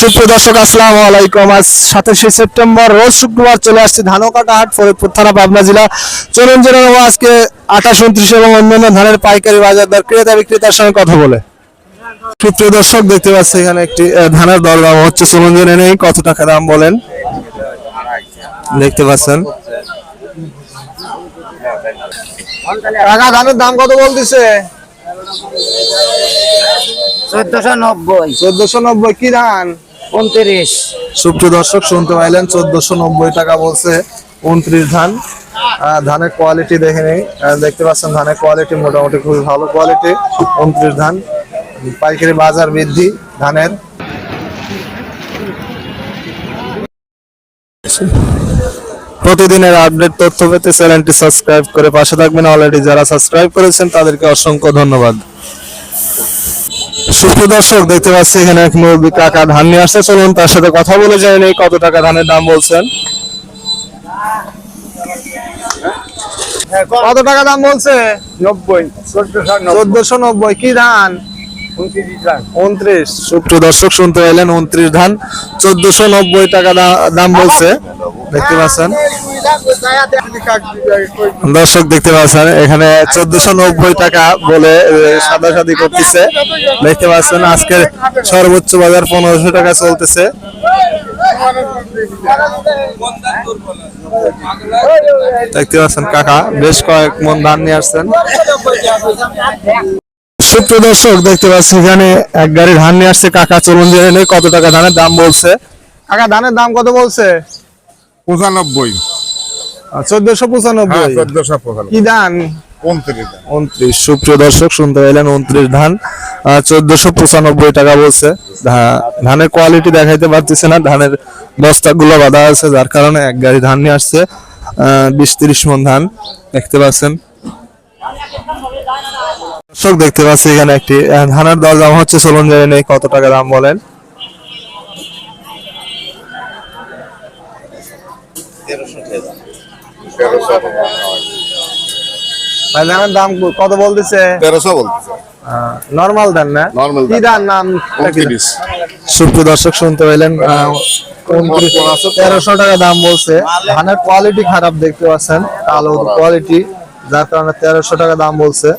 সুপ্রিয় দর্শক, আসসালামু আলাইকুম। আজ সাতাশে সেপ্টেম্বর, রোজ শুক্রবার চলে আসছে ধানকাটা হাট, ফরিদপুর থানা, পাবনা জেলা। চলুন জেনে আজকে আঠাশ, উনত্রিশ এবং অন্যান্য ধানের পাইকারি বাজার দর, ক্রেতা বিক্রেতার সঙ্গে কথা বলে। সুপ্রিয় দর্শক, দেখতে পাচ্ছি এখানে একটি ধানের দর দাম হচ্ছে, চলুন জেনে নেই, কত টাকা দাম বলেন? দেখতে পাচ্ছেন। টাকা ধানের দাম কত বলতেছে? চোদ্দশো নব্বই। চোদ্দশো নব্বই কি ধান? উনত্রিশ। সুপ্রিয় দর্শক শুনতে পাইলেন চোদ্দশো নব্বই টাকা বলছে উনত্রিশ ধান। ধানের কোয়ালিটি দেখে নেই। দেখতে পাচ্ছেন ধানের কোয়ালিটি মোটামুটি খুবই ভালো কোয়ালিটি উনত্রিশ ধান। পাইকারি বাজার বৃদ্ধি ধানের। প্রতিদিনের আপডেট তথ্য পেতে চ্যানেলটি সাবস্ক্রাইব করে পাশে থাকবেন। অলরেডি যারা সাবস্ক্রাইব করেছেন তাদেরকে অসংখ্য ধন্যবাদ। সুপ্রিয় দর্শক দেখতে পাচ্ছি এখানে এক মুরব্বী কাকা ধান নিয়ে আসছে। চলুন তার সাথে কথা বলে যাই নেই কত টাকা ধানের দাম বলছেন। কত টাকা দাম বলছে? নব্বই চোদ্দশো চোদ্দশো নব্বই কি ধান? উনত্রিশ সুপ্রিয় দর্শক শুনতে পাইলেন উনত্রিশ ধান। চোদ্দশো নব্বই টাকা দাম বলছে। দেখতে পাচ্ছেন। দর্শক দেখতে পাচ্ছেন এখানে চোদ্দশো নব্বই টাকা বলে সাদা সাদি করতেছে। দেখতে পাচ্ছেন আজকে সর্বোচ্চ বাজার পনেরোশো টাকা চলতেছে। দেখতে পাচ্ছেন কাকা বেশ কয়েক মন ধান নিয়ে আসছেন। সুপ্রিয় দর্শক দেখতে পাচ্ছি এখানে এক গাড়ি ধান নিয়ে আসছে। কাকা চলুন জেনে নেই কত টাকা ধানের দাম বলছে। কাকা ধানের দাম কত বলছে? পঁচানব্বই। চোদ্দশো হ্যাঁ পঁচানব্বই চোদ্দশো পঁচানব্বই। কি ধান? উনত্রিশ সুপ্রিয় দর্শক শুনতে পাইলেন উনত্রিশ ধান। চোদ্দশো পঁচানব্বই টাকা বলছে। ধানের কোয়ালিটি দেখাইতে পারতেছে না। ধানের বস্তাগুলো বাঁধা আছে যার কারণে এক গাড়ি ধান নিয়ে আসছে। আহ, বিশ তিরিশ মন ধান দেখতে পাচ্ছেন। দর্শক দেখতে পাচ্ছি এখানে একটি ধানের দর দাম হচ্ছে চলুন জেনে নেই কত টাকা দাম বলেন। ভাই ধানের দাম কত বলতেছে? তেরোশো বলতেছে। নর্মাল ধান না? Normal কি ধান। নাম সুপ্রিয় দর্শক শুনতে পাইলেন তেরোশো টাকা দাম বলছে। ধানের কোয়ালিটি খারাপ দেখতে পাচ্ছেন কালো কোয়ালিটি যার কারণে তেরোশো টাকা দাম বলছে।